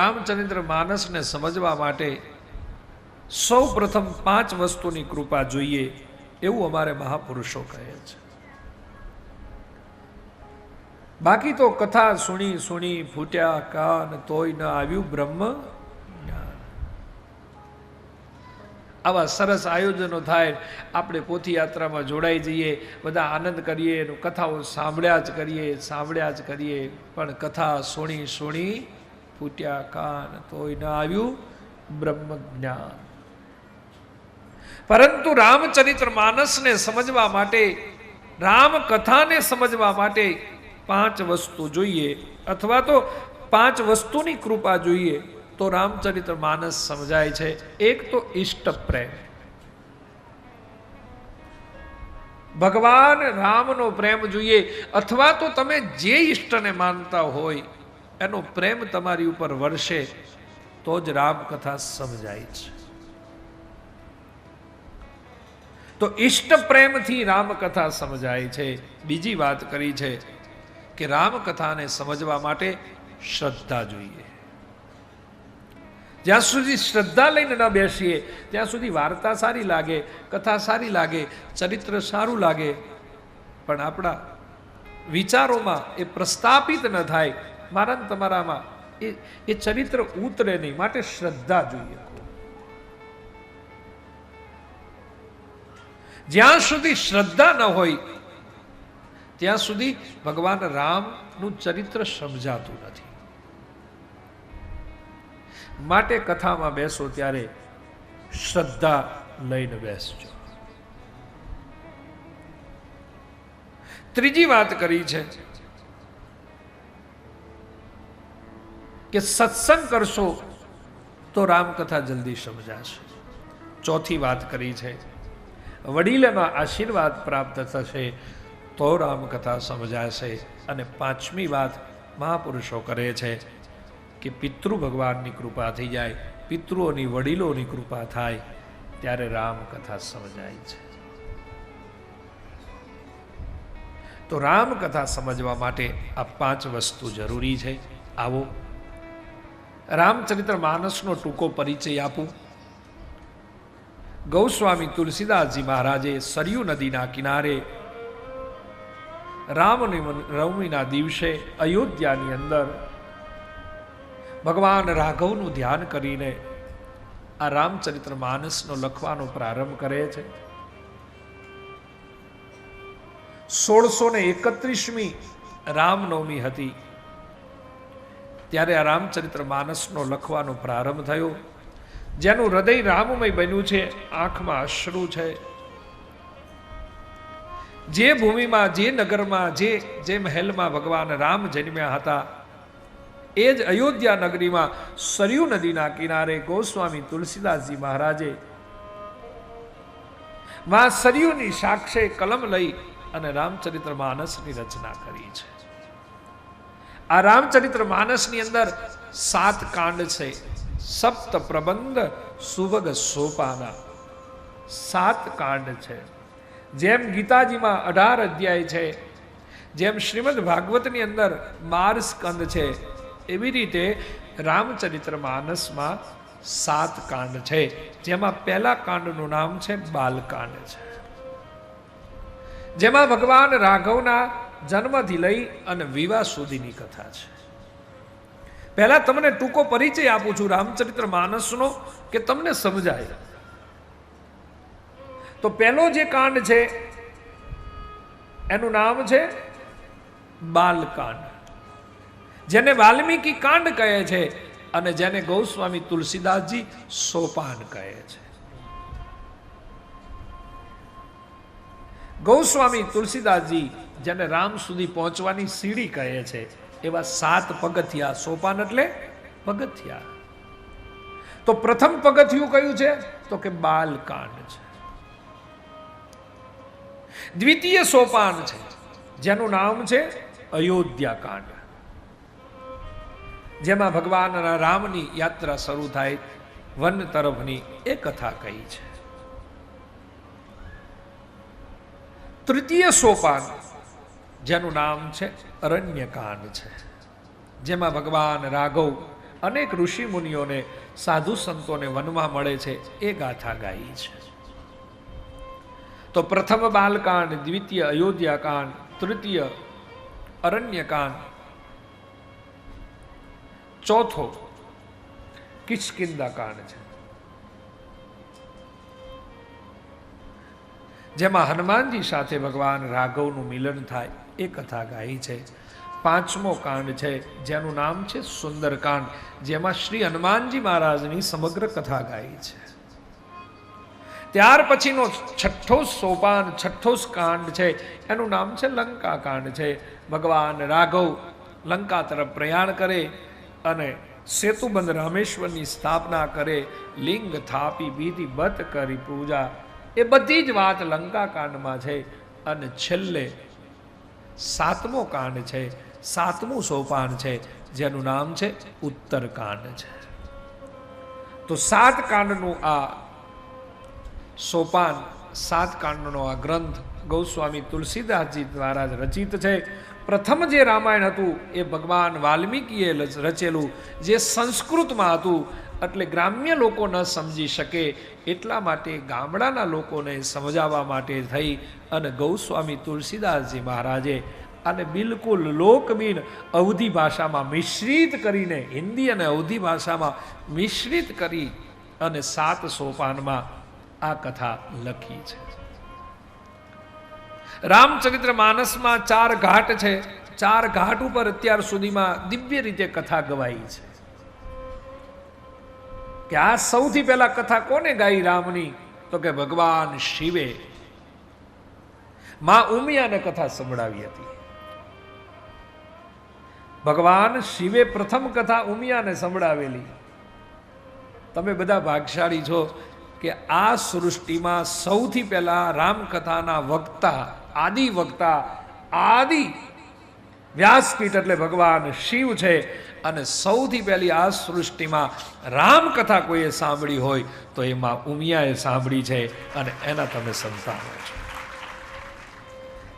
રામચરિત્ર માનસને સમજવા માટે સૌ પ્રથમ પાંચ વસ્તુની કૃપા જોઈએ એવું અમારે મહાપુરુષો કહે છે. બાકી તો કથા સુણી સુણી, ફૂટ્યા, કાન, તોય ન આવ્યું બ્રહ્મ આવા સરસ આયોજનો થાય, આપણે પોથી યાત્રામાં જોડાઈ જઈએ, બધા આનંદ કરીએ કથાઓ સાંભળ્યા જ કરીએ, સાંભળ્યા જ કરીએ, પણ કથા સુણી સુણી ફૂટ્યા કાન તોય ન આવ્યું બ્રહ્મ જ્ઞાન પરંતુ રામચરિત્ર માનસને સમજવા માટે રામ કથાને સમજવા માટે પાંચ વસ્તુ જોઈએ, અથવા તો પાંચ વસ્તુની કૃપા જોઈએ, તો રામચરિત્ર માનસ સમજાય છે. એક તો ઈષ્ટ પ્રેમ. ભગવાન રામનો પ્રેમ જોઈએ, અથવા તો તમે જે ઈષ્ટને માનતા હોય એનો પ્રેમ તમારી ઉપર વરસે, તો જ રામકથા સમજાય છે. તો ઈષ્ટ પ્રેમથી રામકથા સમજાય છે. બીજી વાત કરી છે કે રામકથાને સમજવા માટે શ્રદ્ધા જોઈએ. જ્યાં સુધી શ્રદ્ધા લઈને ન બેસીએ, ત્યાં સુધી વાર્તા સારી લાગે, કથા સારી લાગે, ચરિત્ર સારું લાગે, પણ આપણા વિચારોમાં એ પ્રસ્થાપિત ન થાય મારા ને તમારામાં એ એ ચરિત્ર ઉતરે નહીં, માટે શ્રદ્ધા જોઈએ. જ્યાં સુધી શ્રદ્ધા ન હોય, ત્યાં સુધી ભગવાન રામનું ચરિત્ર સમજાતું નથી. માટે કથામાં બેસો ત્યારે શ્રદ્ધા લઈને બેસજો. ત્રીજી વાત કરી છે. કે સત્સંગ કરશો, તો રામકથા જલ્દી સમજાશે. ચોથી વાત કરી છે, વડીલના આશીર્વાદ પ્રાપ્ત થશે, તો રામકથા સમજાશે. અને પાંચમી વાત મહાપુરુષો કરે છે, કે પિતૃ ભગવાનની કૃપા થઈ જાય, પિતૃઓની વડીલોની કૃપા થાય, ત્યારે રામકથા સમજાય છે. તો રામકથા સમજવા માટે આ પાંચ વસ્તુ જરૂરી છે. આવો રામચરિત્ર માનસનો ટૂંકો પરિચય આપું. ગૌસ્વામી તુલસીદાસજી મહારાજે સરયુ નદીના કિનારે રામનવમીના દિવસે અયોધ્યાની અંદર ભગવાન રાઘવનું ધ્યાન કરીને આ રામચરિત્ર માનસનો લખવાનો પ્રારંભ કરે છે. સોળસો ને એકત્રીસમી રામનવમી હતી. ત્યારે આ રામચરિત્ર માનસનો લખવાનો પ્રારંભ થયો. જેનું હૃદય રામમય બન્યું છે, આંખમાં અશ્રુ છે. જે ભૂમિમાં, જે નગરમાં, જે જે મહેલમાં ભગવાન રામ જન્મ્યા હતા, એ જ અયોધ્યા નગરીમાં સરયુ નદીના કિનારે ગોસ્વામી તુલસીદાસજી મહારાજે માં સરયુની સાક્ષે કલમ લઈ અને રામચરિત્ર માનસની રચના કરી છે. આ રામચરિત્ર માનસની અંદર સાત કાંડ છે. સપ્ત પ્રબંધ સુભગ સોપાના. સાત કાંડ છે. જેમ ગીતાજીમાં અઢાર અધ્યાય છે, જેમ શ્રીમદ ભાગવતની અંદર બાર સ્કંદ છે, એવી રીતે રામચરિત્ર માનસમાં સાત કાંડ છે. જેમાં પહેલા કાંડનું નામ છે બાલકાંડ છે. જેમાં ભગવાન રાઘવના જન્મથી લઈ અને વિવાહ સુધીની કથા છે. પહેલા તમને ટૂંકો પરિચય આપું છું રામચરિત્ર માનસનો કે તમને સમજાય. તો પહેલો જે કાંડ છે, એનું નામ છે બાલકાંડ. જેને વાલ્મીકી કાંડ કહે છે અને જેને ગૌસ્વામી તુલસીદાસજી સોપાન કહે છે. ગૌસ્વામી તુલસીદાસજી જેને રામ સુધી પહોંચવાની સીડી કહે છે, એવા સાત પગથિયા સોપાન એટલે પગથિયા. તો પ્રથમ પગથિયું કયું છે? તો કે બાલકાંડ છે. દ્વિતીય સોપાન છે, જેનું નામ છે અયોધ્યા કાંડ જેમાં ભગવાનના રામની યાત્રા શરૂ થાય વન તરફની એ કથા કહી છે. તૃતીય સોપાન, જેનું નામ છે અરણ્યકાંડ છે, જેમાં ભગવાન રાઘવ અનેક ઋષિ મુનિઓને, સાધુ સંતોને વનમાં મળે છે, એ ગાથા ગાઈ છે. તો પ્રથમ બાલકાંડ, દ્વિતીય અયોધ્યાકાંડ, તૃતીય અરણ્યકાંડ, ચોથો કિચકિંદા કાંડ છે. જેમાં હનુમાનજી સાથે ભગવાન રાઘવનું મિલન થાય, એ કથા ગાઈ છે. પાંચમો કાંડ છે, જેનું નામ છે સુંદરકાંડ, જેમાં શ્રી હનુમાનજી મહારાજની સમગ્ર કથા ગાઈ છે. ત્યાર પછીનો છઠ્ઠો સોપાન, છઠ્ઠો કાંડ છે, એનું નામ છે લંકા કાંડ છે. ભગવાન રાઘવ લંકા તરફ પ્રયાણ કરે અને સેતુબંધ રામેશ્વરની સ્થાપના કરે, લિંગ થાપી વિધિ બત કરી પૂજા એ બધી જ વાત લંકા કાંડમાં છે અને છેલ્લે સાતમો કાંડ છે, સાતમું સોપાન છે, જેનું નામ છે ઉત્તરકાંડ છે. તો સાત કાંડનું આ સોપાન, સાત કાંડનો આ ગ્રંથ ગૌસ્વામી તુલસીદાસજી દ્વારા જ રચિત છે. પ્રથમ જે રામાયણ હતું એ ભગવાન વાલ્મીકીએ રચેલું, જે સંસ્કૃતમાં હતું એટલે ગ્રામ્ય લોકો ન સમજી શકે એટલા માટે ગામડાના લોકોને સમજાવવા માટે થઈ અને ગૌસ્વામી તુલસીદાસજી મહારાજે અને બિલકુલ લોકબીન અવધી ભાષામાં મિશ્રિત કરીને, હિન્દી અને અવધી ભાષામાં મિશ્રિત કરી અને સાત સોપાનમાં આ કથા લખી છે. રામચરિત્ર માનસમાં ચાર ઘાટ છે. ચાર ઘાટ ઉપર અત્યાર સુધીમાં દિવ્ય રીતે કથા ગવાઈ છે. કે આ સૌથી પહેલા કથા કોને ગાઈ રામની? તો કે ભગવાન શિવે. માં ઉમિયાને કથા સંભળાવી હતી. ભગવાન શિવે પ્રથમ કથા ઉમિયાને સંભળાવેલી. તમે બધા ભાગશાળી છો કે આ સૃષ્ટિમાં સૌથી પહેલા રામકથાના વક્તા, આદિ વક્તા, આદિ વ્યાસપીઠ એટલે ભગવાન શિવ છે. અને સૌથી પહેલી આ સૃષ્ટિમાં રામકથા કોઈએ સાંભળી હોય, તો એમાં ઉમિયાએ સાંભળી છે અને એના તમે સંતાનો છો.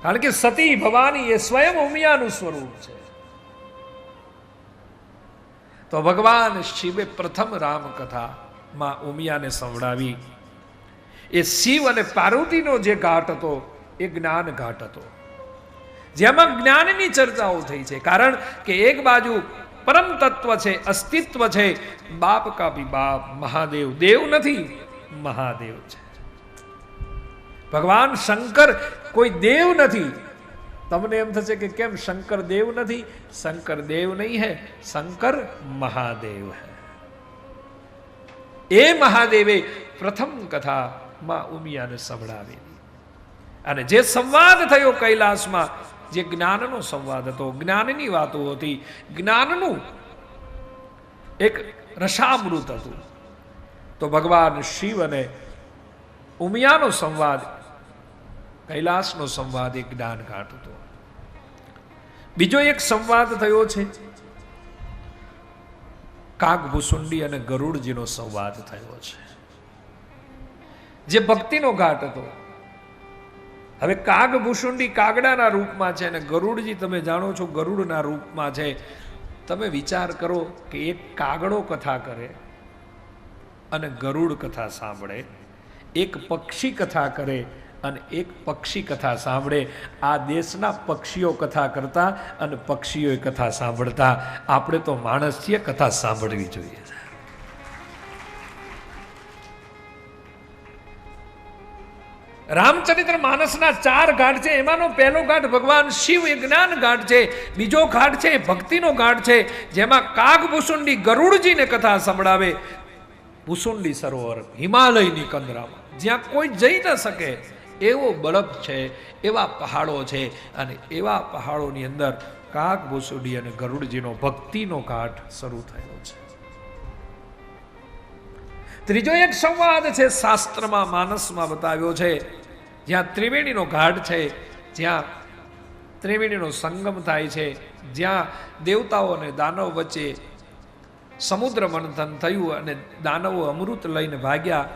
કારણ કે સતી ભવાની એ સ્વયં ઉમિયાનું સ્વરૂપ છે. તો ભગવાન શિવે પ્રથમ રામકથામાં ઉમિયાને સંભળાવી. એ શિવ અને પાર્વતીનો જે ઘાટ હતો, એ જ્ઞાન ઘાટ હતો. જેમાં જ્ઞાનની ચર્ચાઓ થઈ છે. કારણ કે એક બાજુ પરમ તત્વ છે, અસ્તિત્વ છે. બાપ કા ભી બાપ, મહાદેવ, દેવ નથી, મહાદેવ છે. ભગવાન શંકર કોઈ દેવ નથી. તમને એમ થશે કે કેમ શંકર દેવ નથી? શંકર દેવ નહીં હે, શંકર મહાદેવ હૈ. એ મહાદેવે પ્રથમ કથા માં ઉમિયાને સંભળાવી અને જે સંવાદ થયો કૈલાસમાં જે જ્ઞાનનો સંવાદ હતો, જ્ઞાનની વાતો હતી. જ્ઞાનનું એક રસામૃત હતું. તો ભગવાન શિવ અને ઉમિયાનો સંવાદ, કૈલાસનો સંવાદ એ જ્ઞાન ઘાટ હતો. બીજો એક સંવાદ થયો છે કાગભૂસુંડી અને ગરુડજીનો સંવાદ થયો છે. જે ભક્તિનો ઘાટ હતો. હવે કાગભૂષુંડી કાગડાના રૂપમાં છે અને ગરુડજી, તમે જાણો છો ગરુડના રૂપમાં છે. તમે વિચાર કરો કે એક કાગડો કથા કરે અને ગરુડ કથા સાંભળે, એક પક્ષી કથા કરે અને એક પક્ષી કથા સાંભળે. આ દેશના પક્ષીઓ કથા કરતા અને પક્ષીઓએ કથા સાંભળતા. આપણે તો માણસ છીએ, કથા સાંભળવી જોઈએ. રામચરિત્ર માનસના ચાર ઘાટ છે. એમાંનો પહેલો ઘાટ ભગવાન શિવ, એ જ્ઞાન ઘાટ છે. બીજો ઘાટ છે ભક્તિનો ઘાટ છે, જેમાં કાગભૂષુંડી ગરુડજીને કથા સંભળાવે. ભૂસુંડી સરોવર, હિમાલયની કંદરામાં. જ્યાં કોઈ જઈ ન શકે, એવો બરફ છે, એવા પહાડો છે અને એવા પહાડોની અંદર કાગભૂસુંડી અને ગરુડજીનો ભક્તિનો ઘાટ શરૂ થયો છે. ત્રીજો એક સંવાદ છે શાસ્ત્રમાં, માનસમાં બતાવ્યો છે. જ્યાં ત્રિવેણીનો ઘાટ છે, જ્યાં ત્રિવેણીનો સંગમ થાય છે, જ્યાં દેવતાઓ અને દાનવ વચ્ચે સમુદ્ર મંથન થયું અને દાનવો અમૃત લઈને ભાગ્યા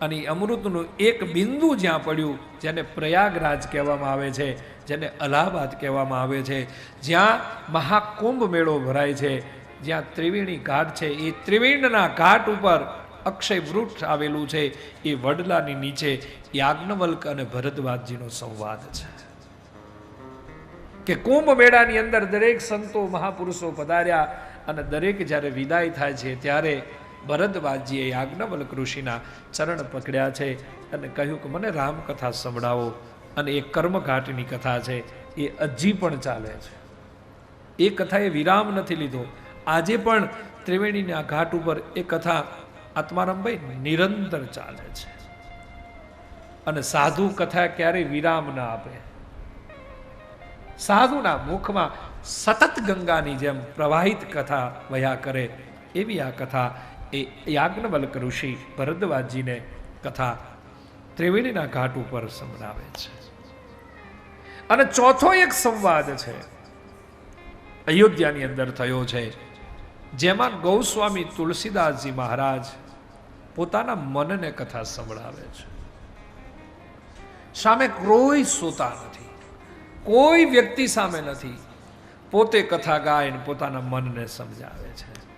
અને અમૃતનું એક બિંદુ જ્યાં પડ્યું, જેને પ્રયાગરાજ કહેવામાં આવે છે, જેને અલ્હાબાદ કહેવામાં આવે છે, જ્યાં મહાકુંભ મેળો ભરાય છે, જ્યાં ત્રિવેણી ઘાટ છે. એ ત્રિવેણના ઘાટ ઉપર અક્ષય વૃક્ષ આવેલું છે, એ વડલાની નીચે યાજ્ઞવલ્ક અને ભરદ્વાજજીનો સંવાદ છે. કે કુંભ મેળાની અંદર દરેક સંતો મહાપુરુષો પધાર્યા અને દરેક જ્યારે વિદાય થાય છે, ત્યારે ભરદ્વાજજીએ યાજ્ઞવલ્ક ઋષિના ચરણ પકડ્યા છે અને કહ્યું કે મને રામકથા સંભળાવો અને એ કર્મઘાટની કથા છે, એ હજી પણ ચાલે છે. એ કથાએ વિરામ નથી લીધો. આજે પણ ત્રિવેણીના ઘાટ ઉપર એ કથા આત્મારામભાઈ નિરંતર ચાલે છે. અને સાધુ કથા ક્યારેય વિરામ ના આપે. સાધુના મુખમાં સતત ગંગાની જેમ પ્રવાહિત કથા વયા કરે એવી આ કથા એ યાજ્ઞવલ્ક ઋષિ ભરદ્વાજીને કથા ત્રિવેણીના ઘાટ ઉપર સંભળાવે છે. અને ચોથો એક સંવાદ છે, અયોધ્યાની અંદર થયો છે, જેમાં ગૌસ્વામી તુલસીદાસજી મહારાજ પોતાના મનને કથા સંભળાવે છે. સામે કોઈ સોતા નથી. કોઈ વ્યક્તિ સામે નથી. પોતે કથા ગાય પોતાના મનને સમજાવે છે.